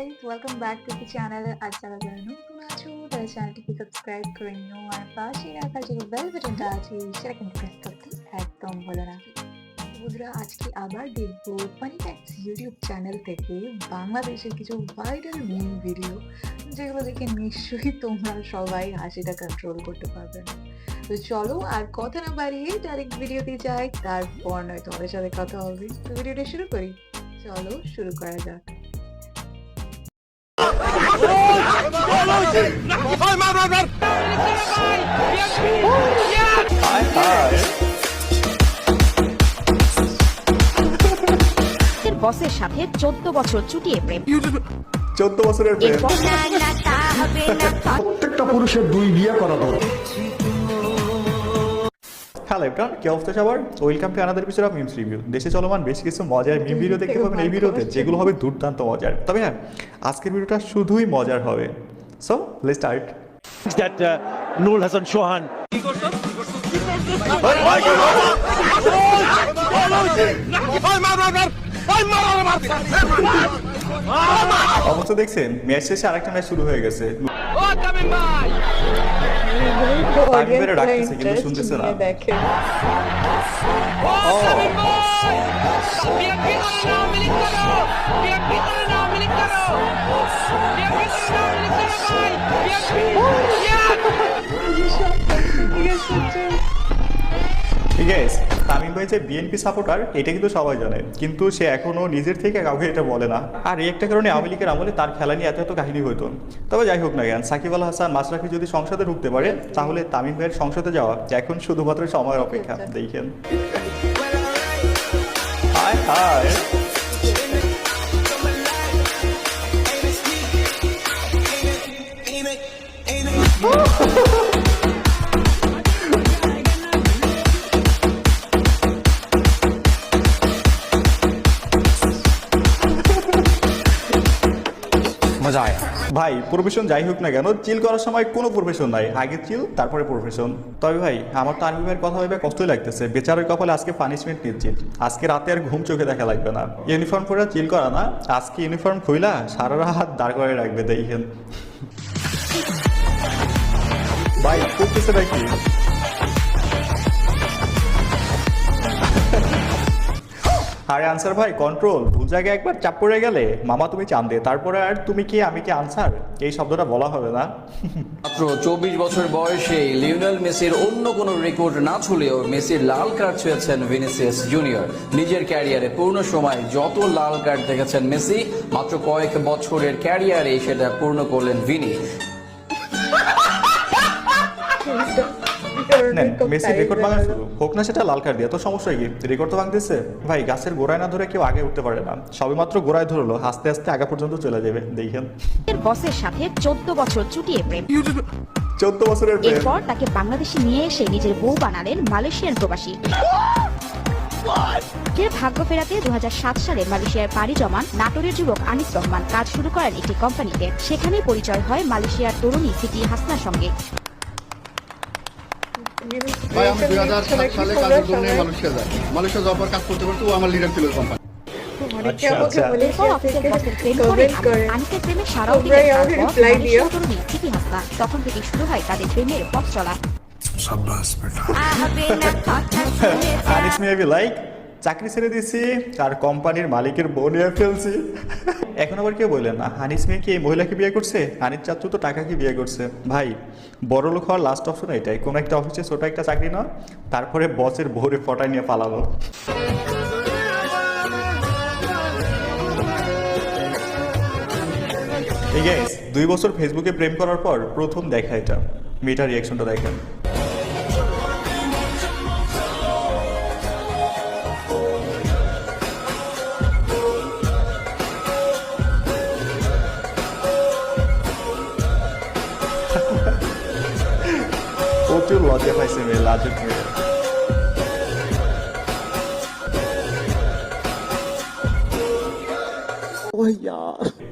Guys welcome back to the channel আজকে আবার দেখব ফ্যাক্টস ইউটিউব চ্যানেল থেকে বাংলাদেশের কিছু ভাইরাল মিম ভিডিও যেগুলো দেখে নিশ্চয়ই তোমরা সবাই হাসিটা কন্ট্রোল করতে পারবে না তো চলো আর কথা না বাড়িয়ে ডাইরেক্ট ভিডিওতে যাই তারপর নয় তোমাদের সাথে কথা হবে তো ভিডিওটা শুরু করি চলো শুরু করা যাক বসের সাথে চোদ্দ বছর চুটিয়ে প্রেম। চোদ্দ বছরের প্রেম। প্রত্যেকটা পুরুষের দুই বিয়ে করা দরকার। হ্যালো এভরিওয়ান কি অবস্থা সবার welcome to another episode of memes review দেশে চলমান বেশ কিছু মজার মিম ভিডিও দেখতে পাবেন এই ভিডিওতে যেগুলো হবে দুর্দান্ত মজার। তবে হ্যাঁ আজকের ভিডিওটা শুধুই মজার হবে। So let's start uh, Nurul Hassan Chauhan? অবশ্য দেখছেন ম্যাচ শেষে আরেকটা ম্যাচ শুরু হয়ে গেছে। তামিমের ডাকতেছে কিন্তু শুনতেছে না দেখে ঠিক আছে তামিম ভাই যে বিএনপি সাপোর্টার এটা কিন্তু সবাই জানে। কিন্তু সে এখনও নিজের থেকে কাউকে এটা বলে না। আর এই একটা কারণে আওয়ামী লীগের আমলে তার খেলা নিয়ে এত এত কাহিনী হতো তবে যাই হোক না কেন, সাকিব আল হাসান মাসরাফি যদি সংসদে ঢুকতে পারে, তাহলে তামিম ভাইয়ের সংসদে যাওয়া এখন শুধুমাত্র সময়ের অপেক্ষা। দেখেন। হায় মজা আয়া ভাই প্রফেশন যাই হোক না কেন চিল করার সময় কোনো প্রফেশন নাই। আগে চিল তারপরে প্রফেশন তবে ভাই, আমার তো আর্মি ভাইয়ের কথা ভেবে কষ্টই লাগতেছে। বেচারের কপালে আজকে পানিশমেন্ট নিচ্ছি। আজকে রাতে আর ঘুম চোখে দেখা লাগবে না। ইউনিফর্ম পরে চিল করা না। আজকে ইউনিফর্ম খুইলা, সারা রাত দাঁড় করে রাখবে দেখেন ভাই, করতেছে নাকি? আরে আনসার ভাই কন্ট্রোল ভুল জায়গায় একবার চাপ পড়ে গেলে মামা তুমি চান্দে তারপরে আর তুমি কি, আমি কি আনসার? এই শব্দটা বলা হবে না। মাত্র চব্বিশ বছর বয়সে লিওনেল মেসির অন্য কোনো রেকর্ড না ছুলেও মেসির লাল কার্ড ছুঁয়েছেন ভিনিসিয়াস জুনিয়র নিজের ক্যারিয়ারে পূর্ণ সময় যত লাল কার্ড দেখেছেন মেসি, মাত্র কয়েক বছরের ক্যারিয়ারে সেটা পূর্ণ করলেন ভিনি। নেন মেসি রেকর্ড ভাঙা শুরু হোক না সেটা লাল কার্ড দিয়ে। তো সমস্যা কি? রেকর্ড তো ভাঙতেছে ভাই গাছের গোড়ায় না ধরে কেউ আগে উঠতে পারে না। সবে মাত্র গোড়ায় ধরলো। আস্তে আস্তে আগা পর্যন্ত চলে যাবে। দেখেন। এর বসের সাথে চোদ্দ বছর চুটিয়ে প্রেম। চোদ্দ বছরের প্রেম। এরপর তাকে বাংলাদেশে নিয়ে এসে নিজের বউ বানালেন মালয়েশিয়ান প্রবাসী। ভাগ্য ফেরাতে দু হাজার সাত সালে মালয়েশিয়ায় পাড়ি জমান নাটোরের যুবক আনিস রহমান। কাজ শুরু করেন একটি কোম্পানিতে। সেখানেই পরিচয় হয় মালয়েশিয়ার তরুণী সিটি হাসনার সঙ্গে। আচ্ছা, আচ্ছা। তখন থেকে শুরু হয় তাদের প্রেমের পথ চলা আনিস মেবি লাইক চাকরি ছেড়ে দিছি আর কোম্পানির মালিকের বোন ফেলছি। এখন আবার কেউ বললেন না, হানিস মেয়ে কি এই মহিলাকে বিয়ে করছে? হানিস চাচ্ছু তো টাকাকে বিয়ে করছে। ভাই, বড় লোক হওয়ার লাস্ট অপশন এটাই, কোনো একটা অফিসে ছোট একটা চাকরি না তারপরে বসের বউরে ফটায় নিয়ে গাইস দুই বছর ফেসবুকে প্রেম করার পর প্রথম দেখা এটা। মেয়েটার রিয়াকশনটা দেখেন। প্রচুর লজ্জা পাইছে মেয়ে লাজুক মেয়ে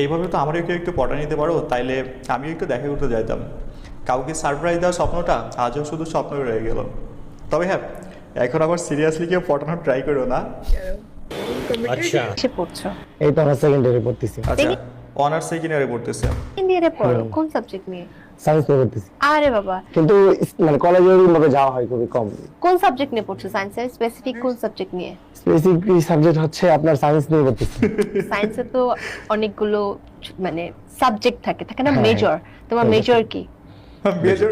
এইভাবে তো আমারও কেউ একটু পটা নিতে পারো তাইলে আমিও একটু দেখা করতে যাইতাম। কাউকে সারপ্রাইজ দেওয়ার স্বপ্নটা আজও শুধু স্বপ্ন রয়ে গেল। তবে হ্যাঁ এখন আবার সিরিয়াসলি কেউ পটানোর ট্রাই করো না। আচ্ছা। পড়ছো। এই তো আমার সেকেন্ড ইয়ারে পড়তেছি। আচ্ছা অনার্স সেকেন্ড ইয়ারে পড়তেছে। ইন্ডিয়ারে পড়ো কোন সাবজেক্ট নিয়ে? সায়েন্স নিয়ে পড়তেছি। আরে বাবা। কিন্তু মানে কলেজে মতো যাওয়া হয় খুবই কম। কোন সাবজেক্ট নিয়ে পড়ছো সায়েন্সের স্পেসিফিক কোন সাবজেক্ট নিয়ে? স্পেসিফিক সাবজেক্ট হচ্ছে আপনার সায়েন্স নিয়ে পড়তেছি। সায়েন্সে তো অনেকগুলো মানে সাবজেক্ট থাকে থাকে না? হ্যাঁ, মেজর তোমার হ্যাঁ, মেজর কি? মেজর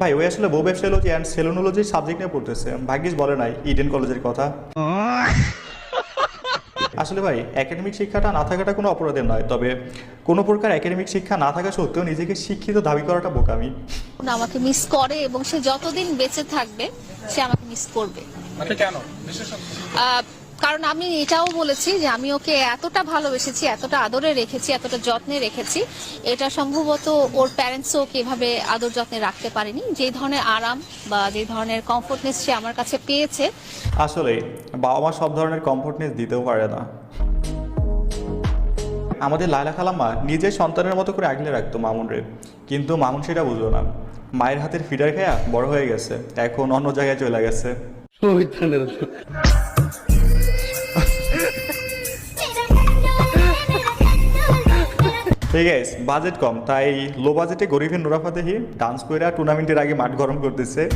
ভাই ওই আসলে বউ ব্যবসায়ী অ্যান্ড সেলুনোলজি সাবজেক্ট নিয়ে পড়তেছে। ভাগ্যিস বলে নাই ইডেন কলেজের কথা। আসলে ভাই একাডেমিক শিক্ষাটা না থাকাটা কোনো অপরাধের নয় তবে কোনো প্রকার একাডেমিক শিক্ষা না থাকা সত্ত্বেও নিজেকে শিক্ষিত দাবি করাটা বোকামি। আমাকে মিস করে এবং সে যতদিন বেঁচে থাকবে সে আমাকে মিস করবে। আহ, কারণ আমি এটাও বলেছি যে আমি ওকে এতটা ভালোবেসেছি এতটা আদরে রেখেছি এতটা যত্নে রেখেছি। এটা সম্ভবত ওর প্যারেন্টসও ওকে এভাবে আদর যত্নে রাখতে পারেনি। যে ধরনের আরাম বা যে ধরনের কমফোর্টনেস সে আমার কাছে পেয়েছে। আসলে বাবা মা সব ধরনের কমফোর্টনেস দিতেও পারে না। আমাদের লাইলা খালাম্মা নিজের সন্তানের মতো করে আগলে রাখতো মামুনরে। কিন্তু মামুন সেটা বুঝলো না। মায়ের হাতের ফিডার খেয়া বড় হয়ে গেছে। এখন অন্য জায়গায় চলে গেছে। ঠিক আছে বাজেট কম তাই লো বাজেটে গরিবের নোরাফা দেখি ডান্স করে টুর্নামেন্টের আগে মাঠ গরম করতেছে।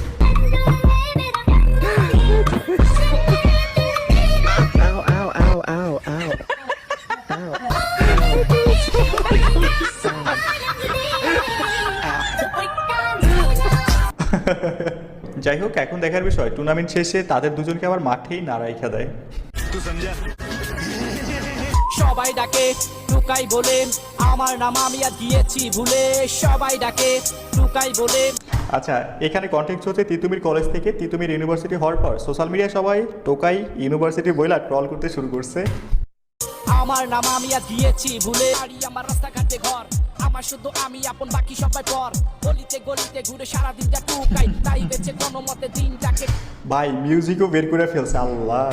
যাই হোক এখন দেখার বিষয় টুর্নামেন্ট শেষে তাদের দুজনকে আবার মাঠেই না রাইখা দেয় সবাই ডাকে টুকাই বলে আমার নাম আমি আজ গিয়েছি ভুলে। সবাই ডাকে টুকাই বলে আচ্ছা এখানে কন্টেক্ট হচ্ছে তিতুমির কলেজ থেকে তিতুমির ইউনিভার্সিটি হওয়ার পর সোশ্যাল মিডিয়ায় সবাই টোকাই ইউনিভার্সিটি বইলা ট্রল করতে শুরু করছে। আমার নাম আমি আজ গিয়েছি ভুলে। বাড়ি আমার রাস্তাঘাটে ঘর আমার শুধু আমি আপন বাকি সবাই পর। গলিতে গলিতে ঘুরে সারা দিনটা টুকাই তাই বেঁচে কোনো মতে দিনটাকে ভাই মিউজিকও বের করে ফেলছে আল্লাহ।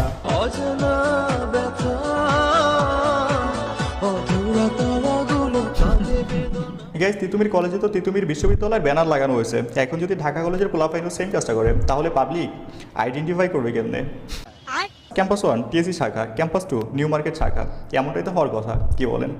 গাইজ তিতুমির কলেজে তো তিতুমির বিশ্ববিদ্যালয়ের ব্যানার লাগানো হয়েছে। এখন যদি ঢাকা কলেজের পোলাপাইনও সেম কাজটা করে তাহলে পাবলিক আইডেন্টিফাই করবে কেমনে? ক্যাম্পাস ওয়ান টিএসসি শাখা ক্যাম্পাস টু নিউ মার্কেট শাখা এমনটাই তো হওয়ার কথা কি বলেন?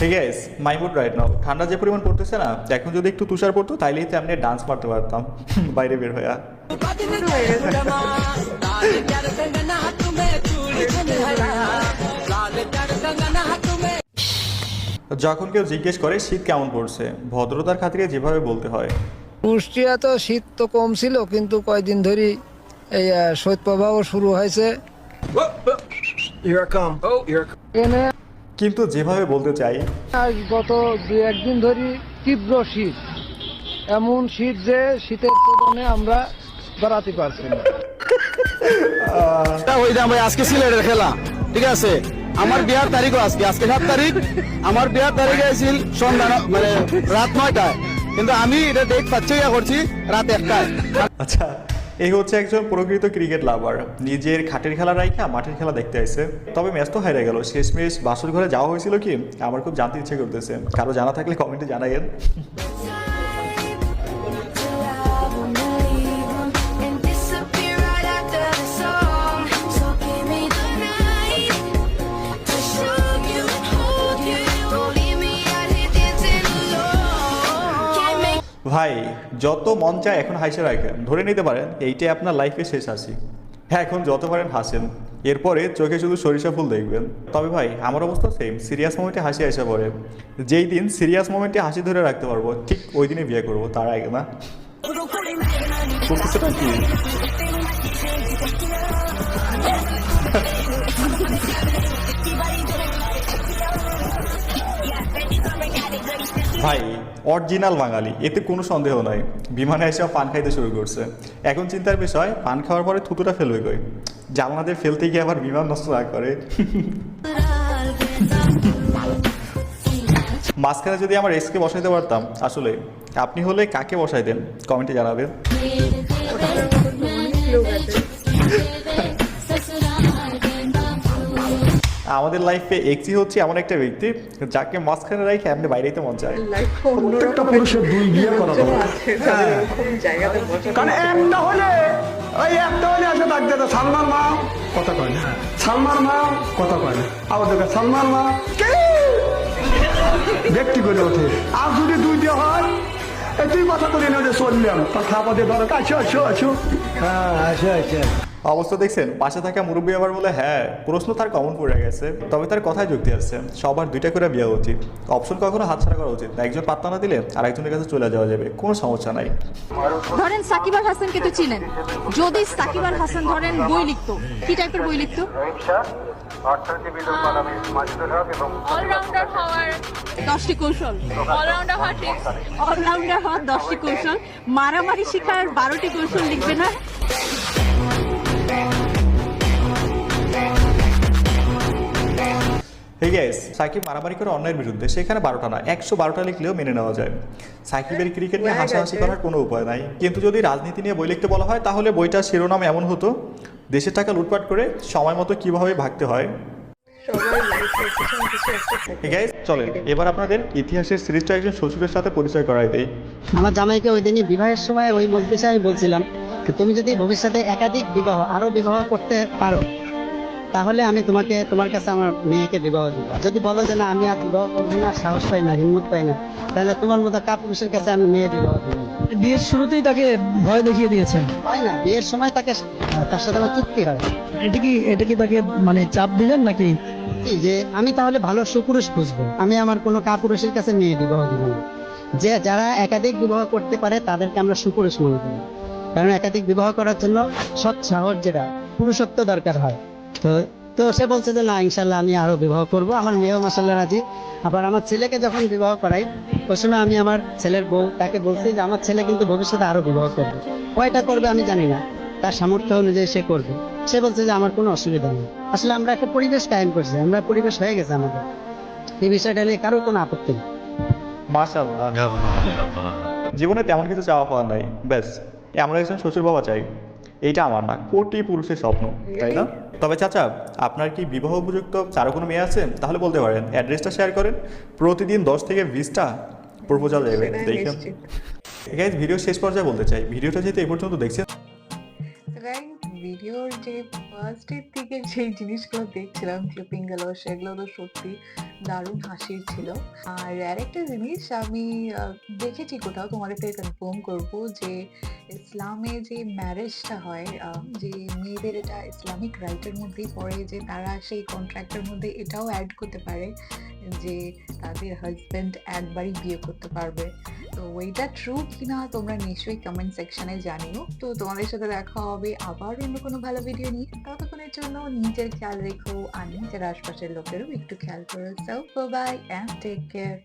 ঠিক আছে মাই মুড রাইট নাও ঠান্ডা যে পরিমাণ পড়তেছে না এখন যদি একটু তুষার পড়তো তাইলেই তো আমি ডান্স মারতে পারতাম। বাইরে বের হয়ে যখন কেউ জিজ্ঞেস করে শীত কেমন পড়ছে? ভদ্রতার খাতিরে যেভাবে বলতে হয়। কুষ্টিয়া তো শীত তো কম ছিল কিন্তু কয়দিন ধরে এই আহ, শৈত্যপ্রবাহ শুরু হয়েছে। কিন্তু যেভাবে বলতে চাই আজ গত দু একদিন ধরে তীব্র শীত। এমন শীত যে শীতের তুলনায় আমরা দাঁড়াতে পারছি না। ওইটা ভাই আজকে সিলেটের খেলা ঠিক আছে? আমার বিয়ার তারিখও আজকে। আজকে সাত তারিখ। আমার বিয়ার তারিখে ছিল সন্ধ্যা মানে রাত নয়টায়। কিন্তু আমি এটা ডেট পাচ্ছি ইয়া করছি, রাত একটায়। আচ্ছা এই হচ্ছে একজন প্রকৃত ক্রিকেট লাভার। নিজের খাটের খেলা রাইখা মাঠের খেলা দেখতে আসছে তবে ম্যাচ তো হারিয়ে গেল। শেষমেশ বাসুর ঘরে যাওয়া হয়েছিল কি? আমার খুব জানতে ইচ্ছে করতেছে। কারও জানা থাকলে কমেন্টে জানাইন ভাই, যত মন চায় এখন হাসে রাখেন ধরে নিতে পারেন, এইটাই আপনার লাইফে শেষ হাসি। হ্যাঁ এখন যত পারেন হাসেন। এরপরে চোখে শুধু সরিষা ফুল দেখবেন। তবে ভাই, আমার অবস্থা সেম সিরিয়াস মোমেন্টে হাসি আসা পড়ে। যেই দিন সিরিয়াস মোমেন্টে হাসি ধরে রাখতে পারব, ঠিক ওই দিনে বিয়ে করব, তার আগে না? ভাই অরিজিনাল বাঙালি, এতে কোনো সন্দেহ নাই। বিমানে এসে পান খাইতে শুরু করছে। এখন চিন্তার বিষয়, পান খাওয়ার পরে থুতুটা ফেলবে কই? জালনাদের ফেলতে গিয়ে আবার বিমান নষ্ট না করে। মাঝখানে যদি আমার এসকে বসাইতে পারতাম, আসলে আপনি হলে কাকে বসাইতেন? কমেন্টে জানাবেন। আমাদের লাইফে এক্সি হচ্ছে এমন একটা ব্যক্তি যাকে মাঝখানে রাখে এমনি বাইরেতে মন চায়। প্রত্যেকটা পুরুষের দুই বিয়ে করা দরকার। জায়গাতে বসে কারণ এক না হলে দেখে সালমান মা কথা কয় না। সালমান মা কথা কয় না। আবার দেখে সালমান মা কে? ব্যক্তি করে ওঠে। আর যদি দুই দিয়ে হয় এই তুই কথা বলি না যে চললাম তার খাবার দিয়ে ধরো আছো আছো আছো হ্যাঁ আচ্ছা আচ্ছা অবস্থা দেখছেন? পাশে থাকা মুরব্বী আবার বলে হ্যাঁ প্রশ্ন তার কমন পড়ে গেছে। তবে তার কথায় যুক্তি আছে। সবার দুইটা করে বিয়ে উচিত। অপশন কখনো হাতছাড়া করা উচিত না। একজন পাত্তা না দিলে আর একজনের কাছে চলে যাওয়া যাবে। কোনো সমস্যা নাই। ধরেন সাকিব আল হাসানকে তো চিনেন। যদি সাকিব আল হাসান ধরেন বই লিখতো কি টাইপের বই লিখতো? অলরাউন্ডার হওয়ার দশটি কৌশল। অলরাউন্ডার হওয়ার tips। অলরাউন্ডার হওয়ার দশটি কৌশল। মারামারি শিখার বারোটি কৌশল লিখবে না? এই গ্যাস সাকিব মারামারি করে অন্যায়ের বিরুদ্ধে সেখানে বারোটা না একশো বারোটা লিখলেও মেনে নেওয়া যায়। সাকিবের ক্রিকেট নিয়ে হাসাহাসি করার কোনো উপায় নাই। কিন্তু যদি রাজনীতি নিয়ে বই লিখতে বলা হয় তাহলে বইটার শিরোনাম এমন হতো দেশের টাকা লুটপাট করে সময় মতো কীভাবে ভাগতে হয়? গাইজ চলেন এবার আপনাদের ইতিহাসের সিরিজটা একজন শ্বশুরের সাথে পরিচয় করাই দেই। আমার জামাইকে ওই দিনই বিবাহের সময় ওই মজলিসে আমি বলছিলাম তুমি যদি ভবিষ্যতে একাধিক বিবাহ আরও বিবাহ করতে পারো তাহলে আমি তোমাকে তোমার কাছে আমার মেয়েকে বিবাহ দিব। যদি বলো যে না আমি আর বিবাহ করব না সাহস পাই না হিম্মত পাই না তাহলে তোমার মতো কাপুরুষের কাছে আমি মেয়ে বিবাহ দিব। বিয়ের শুরুতেই তাকে ভয় দেখিয়ে দিয়েছেন? হয় না বিয়ের সময় তাকে তার সাথে আমার চুক্তি হয়। এটা কি এটা কি তাকে মানে চাপ দিলেন নাকি? যে আমি তাহলে ভালো সুপুরুষ বুঝব আমি আমার কোনো কাপুরুষের কাছে মেয়ে বিবাহ দিব না। যে যারা একাধিক বিবাহ করতে পারে তাদেরকে আমরা সুপুরুষ মনে করি। কারণ একাধিক বিবাহ করার জন্য সৎ সাহস যেটা পুরুষত্ব দরকার হয়। তো তো সে বলছে যে না ইনশাল্লাহ আমি আরও বিবাহ করব। আমার মেয়েও মাসাল্লাহ রাজি। আবার আমার ছেলেকে যখন বিবাহ করাই ওই সময় আমি আমার ছেলের বউ তাকে বলছি যে আমার ছেলে কিন্তু ভবিষ্যতে আরও বিবাহ করবে। কয়টা করবে আমি জানি না। তার সামর্থ্য অনুযায়ী সে করবে। সে বলছে যে আমার কোনো অসুবিধা নেই। আসলে আমরা একটা পরিবেশ কায়েম করছি। আমরা পরিবেশ হয়ে গেছে আমাদের। এই বিষয়টা নিয়ে কারোর কোনো আপত্তি নেই। জীবনে তেমন কিছু চাওয়া পাওয়া নাই। ব্যাস এমন একজন শ্বশুর বাবা চাই। এইটা আমার না কোটি পুরুষের স্বপ্ন তাই না? তবে চাচা আপনার কি বিবাহ উপযুক্ত চারো কোনো মেয়ে আছে? তাহলে বলতে পারেন অ্যাড্রেসটা শেয়ার করেন। প্রতিদিন দশ থেকে বিশটা প্রপোজাল যাবে দেখেন। নিশ্চিত। গাইজ ভিডিও শেষ পর্যায়ে বলতে চাই ভিডিওটা যেহেতু এই পর্যন্ত দেখছেন। ভিডিওর যে ফার্স্টের দিকে যেই জিনিসগুলো দেখছিলাম ক্লিপিংগুলো সেগুলো তো সত্যি দারুণ হাসির ছিল। আর আরেকটা জিনিস আমি দেখেছি কোথাও তোমাদের থেকে কনফার্ম করব যে ইসলামে যে ম্যারেজটা হয় যে মেয়েদের এটা ইসলামিক রাইটের মধ্যেই পড়ে, যে তারা সেই কন্ট্রাক্টের মধ্যে এটাও অ্যাড করতে পারে যে তাদের হাজব্যান্ড একবারই বিয়ে করতে পারবে। তো ওইটা ট্রু কিনা তোমরা নিশ্চয়ই কমেন্ট সেকশনে জানিও। তো তোমাদের সাথে দেখা হবে আবার অন্য কোনো ভালো ভিডিও নিয়ে। ততক্ষণের জন্য নিজের খেয়াল রেখো আর নিজের আশপাশের লোকেরও একটু খেয়াল করো so bye and take care